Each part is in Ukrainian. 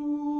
Ooh.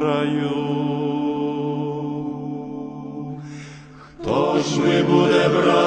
краю. Хто ж ми буде брати?